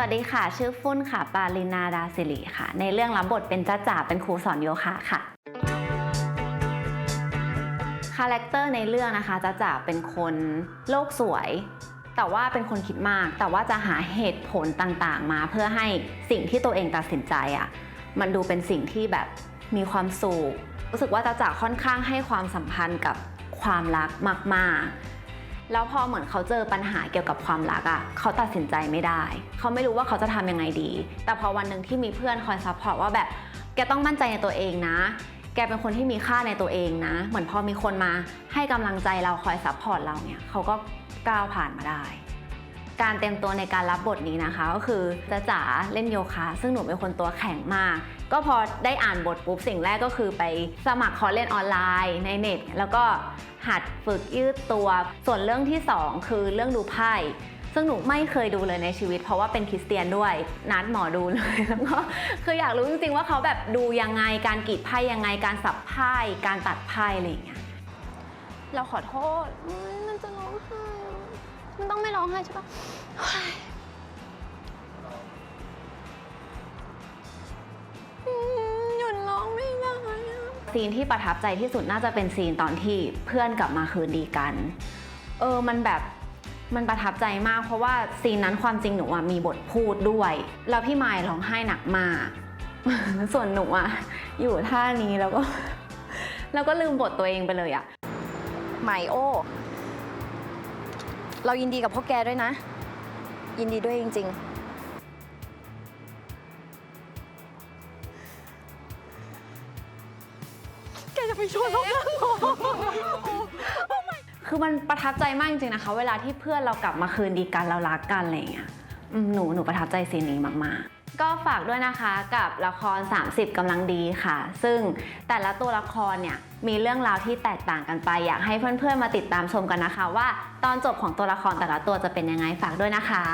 วัสดีค่ะ ชื่อฟุ้นค่ะ ปาลินาดาสิริค่ะ ในเรื่องรับบทเป็นจ้าจ๋าเป็นครูสอนโยคะค่ะคาแรคเตอร์ในเรื่องนะคะจ้าจ๋าเป็นคนโลกสวย แต่ว่าเป็นคนคิดมาก แต่ว่าจะหาเหตุผลต่างๆ มาเพื่อให้สิ่งที่ตัวเองตัดสินใจอะ่ะมันดูเป็นสิ่งที่แบบมีความสุขรู้สึกว่าจ้าจ๋าค่อนข้างให้ความสัมพันธ์กับความรักมาก ๆ แล้วพอเหมือนเขาเจอปัญหาเกี่ยวกับความรักอะ่ะเขาตัดสินใจไม่ได้ เขาไม่รู้ว่าเขาจะทำยังไงดี แต่พอวันหนึ่งที่มีเพื่อนคอยซัพพอร์ตว่าแบบแกต้องมั่นใจในตัวเองนะ แกเป็นคนที่มีค่าในตัวเองนะ เหมือนพอมีคนมาให้กำลังใจเราคอยซัพพอร์ตเราเนี่ยเขาก็ก้าวผ่านมาได้ การเตรียมตัวในการรับบทนี้นะคะ ก็คือจะจ๋าเล่นโยคะ ซึ่งหนูเป็นคนตัวแข็งมาก ก็พอได้อ่านบทปุ๊บสิ่งแรกก็คือไปสมัครคอร์สเล่นออนไลน์ในเน็ต แล้วก็หัดฝึกยืดตัว ส่วนเรื่องที่สองคือเรื่องดูไพ่ซึ่งหนูไม่เคยดูเลยในชีวิต เพราะว่าเป็นคริสเตียนด้วยนัดหมอดูเลยแล้วก็คืออยากรู้จริงๆว่าเขาแบบดูยังไงการกรีดไพ่ยังไงการสับไพ่การตัดไพ่อะไรอย่างเงี้ยเราขอโทษมันจะร้องไห้อะ มันต้องไม่ร้องไห้ใช่ปะเฮ้ยอืมหยุดร้องไม่ได้อะซีนที่ประทับใจที่สุดน่าจะเป็นซีนตอนที่เพื่อนกลับมาคืนดีกัน เออมันแบบมันประทับใจมากเพราะว่าซีนนั้นความจริงหนูอะมีบทพูดด้วย แล้วพี่ไมล์ร้องไห้หนักมาก ส่วนหนูอะอยู่ท่านี้แล้วก็ แล้วก็ลืมบทตัวเองไปเลยอะใหม่โอ้ เรายินดีกับพวกแกด้วยนะ ยินดีด้วยจริงๆแกจะไปชวนเขานั่งเหรอคือมันประทับใจมากจริงๆนะคะ เวลาที่เพื่อนเรากลับมาคืนดีกันเรารักกันอะไรอย่างเงี้ยอืมหนูหนูประทับใจซีนนี้มากๆ ก็ฝากด้วยนะคะกับละคร 30กำลังดีค่ะ ซึ่งแต่ละตัวละครเนี่ยมีเรื่องราวที่แตกต่างกันไป อยากให้เพื่อนๆมาติดตามชมกันนะคะ ว่าตอนจบของตัวละครแต่ละตัวจะเป็นยังไงฝากด้วยนะคะ